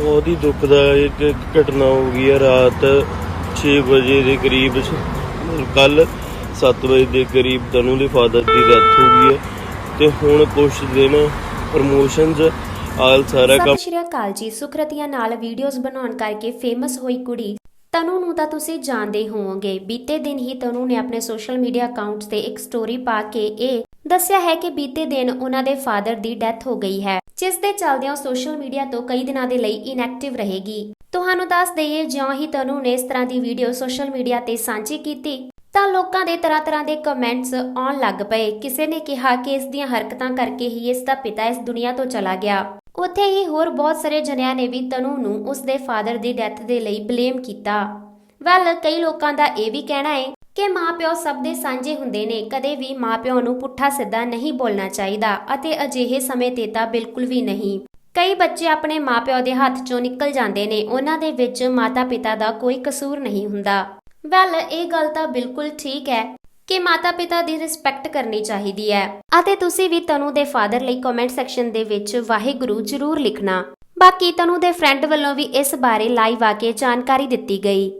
ਬਹੁਤ ਹੀ ਦੁਖਦਾਇਕ ਇੱਕ ਘਟਨਾ ਹੋ ਗਈ ਹੈ ਰਾਤ 6 ਵਜੇ ਦੇ ਕਰੀਬ ਕੱਲ 7 ਵਜੇ ਦੇ ਕਰੀਬ ਤਨੂ ਦੇ ਫਾਦਰ ਦੀ ਡੈਥ ਹੋ ਗਈ ਹੈ ਤੇ ਹੁਣ ਕੁਝ ਦਿਨ ਪ੍ਰਮੋਸ਼ਨਸ ਆਲ ਸਾਰਾ ਕੰਮ ਸਤਿ ਸ਼੍ਰੀ ਅਕਾਲ ਜੀ। ਸੁਖਰਤੀਆਂ ਨਾਲ ਵੀਡੀਓਜ਼ ਬਣਾਉਣ ਕਰਕੇ ਫੇਮਸ ਹੋਈ ਕੁੜੀ ਤਨੂ ਨੂੰ ਤਾਂ ਤੁਸੀਂ ਜਾਣਦੇ ਹੋਵੋਗੇ। ਬੀਤੇ ਦਿਨ ਹੀ ਤਨੂ ਨੇ ਆਪਣੇ ਸੋਸ਼ਲ ਮੀਡੀਆ ਅਕਾਊਂਟ ਤੇ ਇੱਕ ਸਟੋਰੀ ਪਾ ਕੇ ਇਹ ਦੱਸਿਆ ਹੈ ਕਿ ਬੀਤੇ ਦਿਨ ਉਹਨਾਂ ਦੇ ਫਾਦਰ ਦੀ ਡੈਥ ਹੋ ਗਈ ਹੈ। ਜਿਸ ਦੇ ਚੱਲਦਿਆਂ ਸੋਸ਼ਲ ਮੀਡੀਆ ਤੋਂ ਕਈ ਦਿਨਾਂ ਦੇ ਲਈ ਇਨਐਕਟਿਵ ਰਹੇਗੀ। ਤੁਹਾਨੂੰ ਦੱਸ ਦਈਏ, ਜਿਉਂ ਹੀ ਤਨੂ ਨੇ ਇਸ ਤਰ੍ਹਾਂ ਦੀ ਵੀਡੀਓ ਸੋਸ਼ਲ ਮੀਡੀਆ ਤੇ ਸਾਂਝੀ ਕੀਤੀ, ਤਾਂ ਲੋਕਾਂ ਦੇ ਤਰ੍ਹਾਂ ਤਰ੍ਹਾਂ ਦੇ ਕਮੈਂਟਸ ਆਉਣ ਲੱਗ ਪਏ। ਕਿਸੇ ਨੇ ਕਿਹਾ ਕਿ ਇਸ ਦੀਆਂ ਹਰਕਤਾਂ ਕਰਕੇ ਹੀ ਇਸ ਦਾ ਪਿਤਾ ਇਸ ਦੁਨੀਆ ਤੋਂ ਚਲਾ ਗਿਆ। ਉੱਥੇ ਹੀ ਹੋਰ ਬਹੁਤ ਸਾਰੇ ਜਣਿਆਂ ਨੇ ਵੀ ਤਨੂ ਨੂੰ ਉਸ ਦੇ ਫਾਦਰ ਦੀ ਡੈਥ ਦੇ ਲਈ ਬਲੇਮ ਕੀਤਾ। ਵੈਲ ਕਈ ਲੋਕਾਂ ਦਾ ਇਹ ਵੀ ਕਹਿਣਾ ਹੈ ਕਿ ਮਾਪਿਓ ਸਭ ਦੇ ਸਾਂਝੇ ਹੁੰਦੇ ਨੇ, ਕਦੇ ਵੀ ਮਾਪਿਓ ਨੂੰ ਪੁੱਠਾ ਸਿੱਧਾ ਨਹੀਂ ਬੋਲਣਾ ਚਾਹੀਦਾ ਅਤੇ ਅਜਿਹੇ ਸਮੇਂ ਤੇ ਤਾਂ ਬਿਲਕੁਲ ਵੀ ਨਹੀਂ। ਕਈ ਬੱਚੇ ਆਪਣੇ ਮਾਪਿਓ ਦੇ ਹੱਥ ਚੋਂ ਨਿਕਲ ਜਾਂਦੇ ਨੇ, ਉਹਨਾਂ ਦੇ ਵਿੱਚ ਮਾਤਾ-ਪਿਤਾ ਦਾ ਕੋਈ ਕਸੂਰ ਨਹੀਂ ਹੁੰਦਾ। ਵੈਲ, ਇਹ ਗੱਲ ਤਾਂ ਬਿਲਕੁਲ ਠੀਕ ਹੈ ਕਿ ਮਾਤਾ-ਪਿਤਾ ਦੀ ਰਿਸਪੈਕਟ ਕਰਨੀ ਚਾਹੀਦੀ ਹੈ। ਅਤੇ ਤੁਸੀਂ ਵੀ ਤਨੂ ਦੇ ਫਾਦਰ ਲਈ ਕਮੈਂਟ ਸੈਕਸ਼ਨ ਦੇ ਵਿੱਚ ਵਾਹਿਗੁਰੂ ਜ਼ਰੂਰ ਲਿਖਣਾ। ਬਾਕੀ ਤਨੂ ਦੇ ਫਰੈਂਡ ਵੱਲੋਂ ਵੀ ਇਸ ਬਾਰੇ ਲਾਈਵ ਆ ਕੇ ਜਾਣਕਾਰੀ ਦਿੱਤੀ ਗਈ।